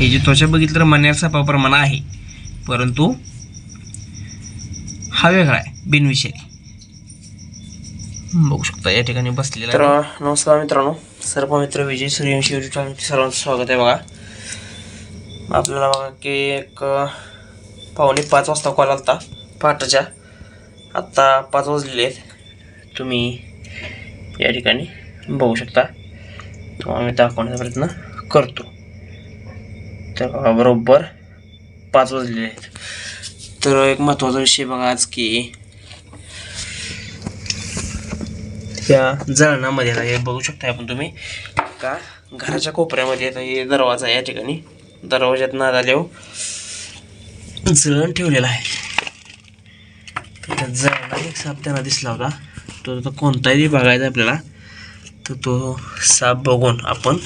हे जे त्वचा बघितलं तर मण्यार सापाप्रमाणे आहे. परंतु हा वेगळा आहे बिनविषारी. बघू शकता या ठिकाणी बसलेला तर नमस्कार मित्रांनो. सर्व मित्र विजय सूर्यवंशी युट्यूब चॅनलचे सर्वांचं स्वागत आहे बघा. आपल्याला बघा की एक पावणे पाच वाजता कॉल आलता पहाटेच्या. आत्ता पाच वाजलेले आहेत. तुम्ही या ठिकाणी बघू शकता. तुम्हाला मी दाखवण्याचा प्रयत्न करतो. तर बरोबर पाच वाजलेले आहेत. तर एक महत्त्वाचा विषय बघा आज की त्या जळणामध्ये आता हे बघू शकता आपण तुम्ही. का? घराच्या कोपऱ्यामध्ये आता हे दरवाजा आहे या ठिकाणी. दरवाज्यात ना आल्यावर जळण ठेवलेला आहे. तर त्या जळणा एक साप त्यांना दिसला होता. तो आता कोणताही बघायचा आपल्याला. तर तो साप बघून आपण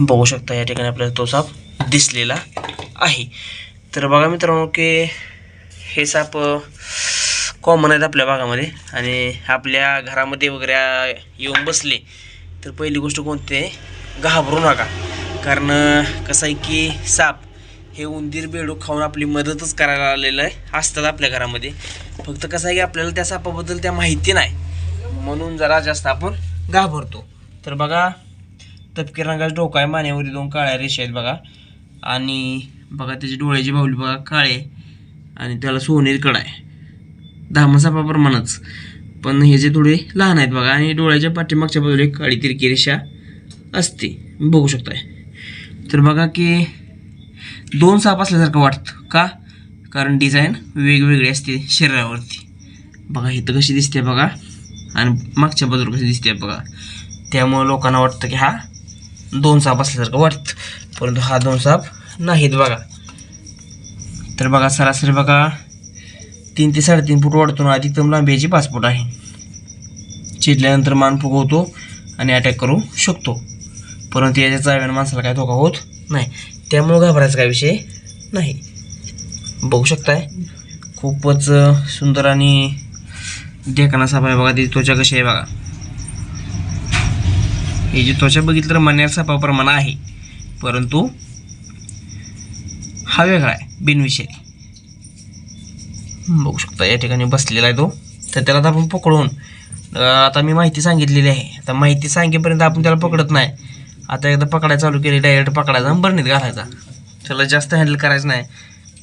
बघू शकता या ठिकाणी आपल्याला तो साप दिसलेला आहे. तर बघा मित्रांनो की हे साप कॉमन आहेत आपल्या भागामध्ये. आणि आपल्या घरामध्ये वगैरे येऊन बसले. तर पहिली गोष्ट कोणती आहे? घाबरू नका. कारण कसं आहे की साप हे उंदीर बेडूक खाऊन आपली मदतच करायला आलेलं आहे. असतात आपल्या घरामध्ये. फक्त कसं आहे की आपल्याला त्या सापाबद्दल त्या माहिती नाही. म्हणून जरा जास्त आपण घाबरतो. तर बघा तपकीर रंगाचा डोका आहे मानेवरी दोन काळ्या रेषा आहेत बघा. आणि बघा त्याची डोळ्याची बाहुली बघा काळे आणि त्याला सोनेरी कडा आहे. धामासापाप्रमाणेच पण हे जे थोडे लहान आहेत बघा आणि डोळ्याच्या पाठीमागच्या बाजूला एक काळी तिरकी रेषा असते. बघू शकताय. तर बघा की दोन साप असल्यासारखं वाटतं का? कारण डिझाईन वेगवेगळी असते शरीरावरती. बघा इथं कशी दिसते बघा. आणि मागच्या बाजूला कशी दिसते बघा. त्यामुळं लोकांना वाटतं की हा दोन साप असल्यासारखं वाटतं. परंतु हा दोन साप नाहीत बघा. तर बघा सरासरी बघा तीन ते साडेतीन फूट वाढतो ना अधिकतम लांबी याची पाच फूट आहे. चिडल्यानंतर मान फुगवतो आणि अटॅक करू शकतो. परंतु याच्या चाव्यानं माणसाला काय धोका होत नाही. त्यामुळं घाबरायचा काय विषय नाही. बघू शकताय. खूपच सुंदर आणि देखना साप आहे बघा ती त्वचा कशी आहे बघा. ही जी त्वचा बघितलं तर मण्यार सापाप्रमाणे आहे. परंतु हा वेगळा आहे बिनविषारी बघू शकता या ठिकाणी बसलेला आहे तो. तर त्याला आपण पकडून आता मी माहिती सांगितलेली आहे. आता माहिती सांगेपर्यंत आपण त्याला पकडत नाही. आता एकदा पकडायला चालू केली डायरेक्ट पकडायचा आणि बरणीत घालायचा. त्याला जास्त हँडल करायचं नाही.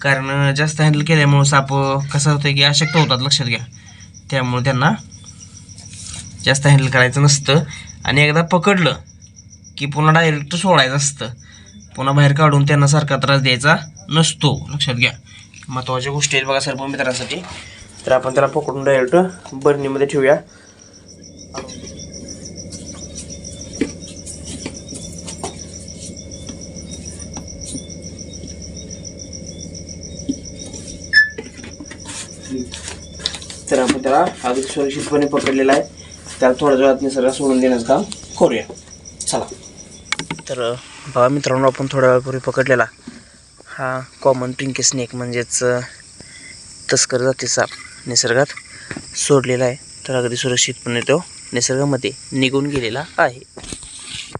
कारण जास्त हँडल केल्यामुळं साप कसं होतं की अशक्त होतात लक्षात घ्या. त्यामुळे त्यांना जास्त हँडल करायचं नसतं. आणि एकदा पकडलं की पुन्हा डायरेक्ट सोडायचं असतं. पुन्हा बाहेर काढून त्यांना सारखा त्रास द्यायचा नसतो. लक्षात घ्या. महत्त्वाच्या गोष्टी आहेत बघा सर्व मित्रांसाठी. तर आपण त्याला पकडून डायरेक्ट बरणीमध्ये ठेवूया. तर आपण त्याला अगदी सुरक्षितपणे पकडलेला आहे. त्याला थोड्या वेळात निसर्ग सोडून देण्याचं काम करूया. चला. तर बघा मित्रांनो आपण थोड्या वेळापूर्वी पकडलेला हा कॉमन पिंकी स्नेक म्हणजेच तस्कर जातीचा साप निसर्गात सोडलेला आहे. तर अगदी सुरक्षितपणे तो निसर्गामध्ये निघून गेलेला आहे.